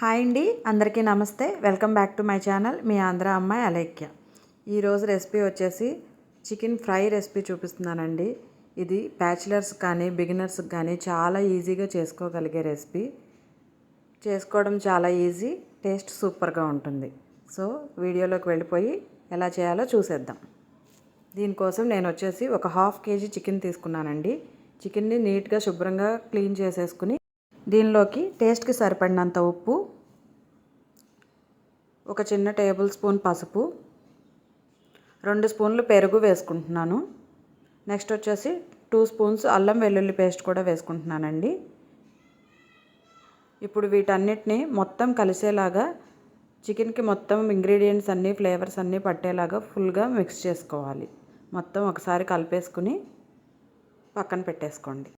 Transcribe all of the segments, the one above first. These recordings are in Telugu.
హాయ్ అండి అందరికీ నమస్తే. Welcome back to my channel మీ ఆంధ్ర అమ్మాయి అలైక్య ఈరోజు రెసిపీ వచ్చేసి చికెన్ ఫ్రై రెసిపీ చూపిస్తున్నానండి. ఇది బ్యాచిలర్స్ కానీ బిగినర్స్కి కానీ చాలా ఈజీగా చేసుకోగలిగే రెసిపీ. చేసుకోవడం చాలా ఈజీ టేస్ట్ సూపర్గా ఉంటుంది. సో వీడియోలోకి వెళ్ళిపోయి ఎలా చేయాలో చూసేద్దాం. దీనికోసం నేను వచ్చేసి ఒక హాఫ్ కేజీ చికెన్ తీసుకున్నానండి. చికెన్ని నీట్గా శుభ్రంగా క్లీన్ చేసేసుకుని దీనిలోకి టేస్ట్కి సరిపడినంత ఉప్పు ఒక చిన్న టేబుల్ స్పూన్ పసుపు రెండు స్పూన్లు పెరుగు వేసుకుంటున్నాను. నెక్స్ట్ వచ్చేసి టూ స్పూన్స్ అల్లం వెల్లుల్లి పేస్ట్ కూడా వేసుకుంటున్నానండి. ఇప్పుడు వీటన్నిటిని మొత్తం కలిసేలాగా చికెన్కి మొత్తం ఇంగ్రీడియంట్స్ అన్నీ ఫ్లేవర్స్ అన్నీ పట్టేలాగా ఫుల్గా మిక్స్ చేసుకోవాలి. మొత్తం ఒకసారి కలిపేసుకుని పక్కన పెట్టేసుకోండి.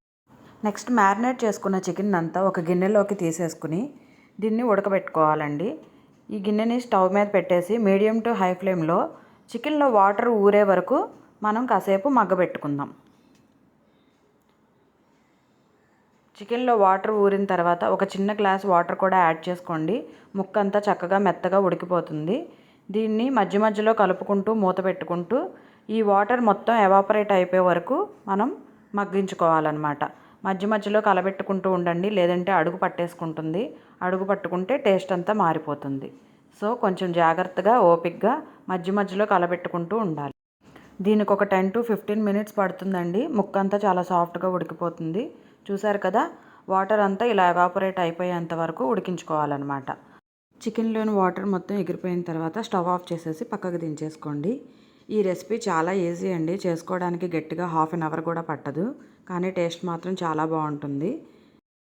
నెక్స్ట్ మ్యారినేట్ చేసుకున్న చికెన్ అంతా ఒక గిన్నెలోకి తీసేసుకుని దీన్ని ఉడకబెట్టుకోవాలండి. ఈ గిన్నెని స్టవ్ మీద పెట్టేసి మీడియం టు హై ఫ్లేమ్లో చికెన్లో వాటర్ ఊరే వరకు మనం కాసేపు మగ్గబెట్టుకుందాం. చికెన్లో వాటర్ ఊరిన తర్వాత ఒక చిన్న గ్లాస్ వాటర్ కూడా యాడ్ చేసుకోండి. ముక్క అంతా చక్కగా మెత్తగా ఉడికిపోతుంది. దీన్ని మధ్య మధ్యలో కలుపుకుంటూ మూత పెట్టుకుంటూ ఈ వాటర్ మొత్తం ఎవాపరేట్ అయిపోయే వరకు మనం మగ్గించుకోవాలన్నమాట. మధ్య మధ్యలో కలబెట్టుకుంటూ ఉండండి లేదంటే అడుగు పట్టేసుకుంటుంది. అడుగు పట్టుకుంటే టేస్ట్ అంతా మారిపోతుంది. సో కొంచెం జాగ్రత్తగా ఓపిక్గా మధ్య మధ్యలో కలబెట్టుకుంటూ ఉండాలి. దీనికి ఒక టెన్ టు ఫిఫ్టీన్ మినిట్స్ పడుతుందండి. ముక్క అంతా చాలా సాఫ్ట్గా ఉడికిపోతుంది. చూసారు కదా వాటర్ అంతా ఇలా ఎవాపరేట్ అయిపోయేంత వరకు ఉడికించుకోవాలన్నమాట. చికెన్లోని వాటర్ మొత్తం ఎగిరిపోయిన తర్వాత స్టవ్ ఆఫ్ చేసేసి పక్కకు దించేసుకోండి. ఈ రెసిపీ చాలా ఈజీ అండి. చేసుకోవడానికి గట్టిగా హాఫ్ అన్ అవర్ కూడా పట్టదు. కానీ టేస్ట్ మాత్రం చాలా బాగుంటుంది.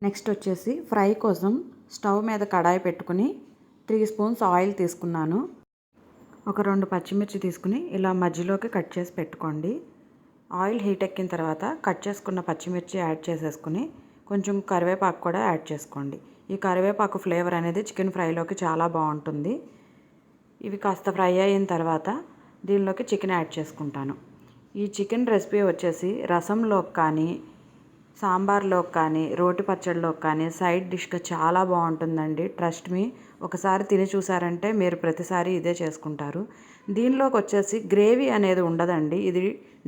నెక్స్ట్ వచ్చేసి ఫ్రై కోసం స్టవ్ మీద కడాయి పెట్టుకుని త్రీ స్పూన్స్ ఆయిల్ తీసుకున్నాను. ఒక రెండు పచ్చిమిర్చి తీసుకుని ఇలా మధ్యలోకి కట్ చేసి పెట్టుకోండి. ఆయిల్ హీట్ ఎక్కిన తర్వాత కట్ చేసుకున్న పచ్చిమిర్చి యాడ్ చేసేసుకుని కొంచెం కరివేపాకు కూడా యాడ్ చేసుకోండి. ఈ కరివేపాకు ఫ్లేవర్ అనేది చికెన్ ఫ్రైలోకి చాలా బాగుంటుంది. ఇవి కాస్త ఫ్రై అయిన తర్వాత దీనిలోకి చికెన్ యాడ్ చేసుకుంటాను. ఈ చికెన్ రెసిపీ వచ్చేసి రసంలోకి కానీ సాంబార్లోకి కానీ రోటి పచ్చడిలోకి కానీ సైడ్ డిష్గా చాలా బాగుంటుందండి. ట్రస్ట్ మీ ఒకసారి తిని చూసారంటే మీరు ప్రతిసారి ఇదే చేసుకుంటారు. దీనిలోకి వచ్చేసి గ్రేవీ అనేది ఉండదండి. ఇది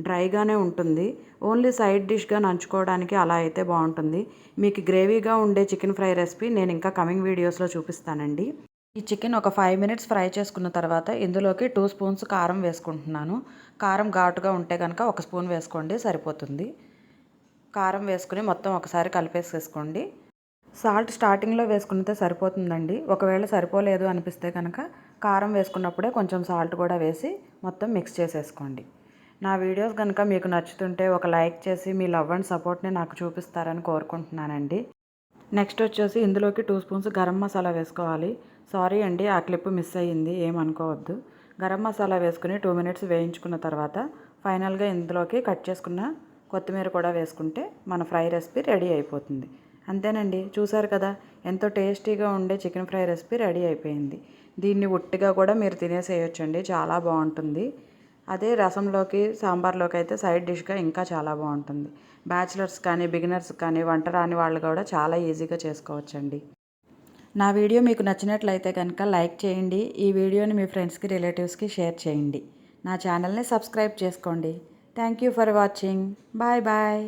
డ్రైగానే ఉంటుంది. ఓన్లీ సైడ్ డిష్గా నంచుకోవడానికి అలా అయితే బాగుంటుంది. మీకు గ్రేవీగా ఉండే చికెన్ ఫ్రై రెసిపీ నేను ఇంకా కమింగ్ వీడియోస్లో చూపిస్తానండి. ఈ చికెన్ ఒక ఫైవ్ మినిట్స్ ఫ్రై చేసుకున్న తర్వాత ఇందులోకి టూ స్పూన్స్ కారం వేసుకుంటున్నాను. కారం ఘాటుగా ఉంటే కనుక ఒక స్పూన్ వేసుకోండి సరిపోతుంది. కారం వేసుకుని మొత్తం ఒకసారి కలిపేసేసుకోండి. సాల్ట్ స్టార్టింగ్లో వేసుకుంటే సరిపోతుందండి. ఒకవేళ సరిపోలేదు అనిపిస్తే కనుక కారం వేసుకున్నప్పుడే కొంచెం సాల్ట్ కూడా వేసి మొత్తం మిక్స్ చేసేసుకోండి. నా వీడియోస్ కనుక మీకు నచ్చుతుంటే ఒక లైక్ చేసి మీ లవ్ అండ్ సపోర్ట్ని నాకు చూపిస్తారని కోరుకుంటున్నానండి. నెక్స్ట్ వచ్చేసి ఇందులోకి టూ స్పూన్స్ గరం మసాలా వేసుకోవాలి. సారీ అండి ఆ క్లిప్ మిస్ అయ్యింది ఏమనుకోవద్దు గరం మసాలా వేసుకుని టూ మినిట్స్ వేయించుకున్న తర్వాత ఫైనల్గా ఇందులోకి కట్ చేసుకున్న కొత్తిమీర కూడా వేసుకుంటే మన ఫ్రై రెసిపీ రెడీ అయిపోతుంది. అంతేనండి చూసారు కదా ఎంతో టేస్టీగా ఉండే చికెన్ ఫ్రై రెసిపీ రెడీ అయిపోయింది. దీన్ని ఉట్టిగా కూడా మీరు తినేసేయొచ్చండి చాలా బాగుంటుంది. అదే రసంలోకి సాంబార్లోకి అయితే సైడ్ డిష్గా ఇంకా చాలా బాగుంటుంది. బ్యాచిలర్స్ కానీ బిగినర్స్ కానీ వంట రాని వాళ్ళు కూడా చాలా ఈజీగా చేసుకోవచ్చండి. నా వీడియో మీకు నచ్చినట్లయితే కనుక లైక్ చేయండి. ఈ వీడియోని మీ ఫ్రెండ్స్కి రిలేటివ్స్కి షేర్ చేయండి. నా ఛానల్ని సబ్స్క్రైబ్ చేసుకోండి. Thank you for watching. Bye bye.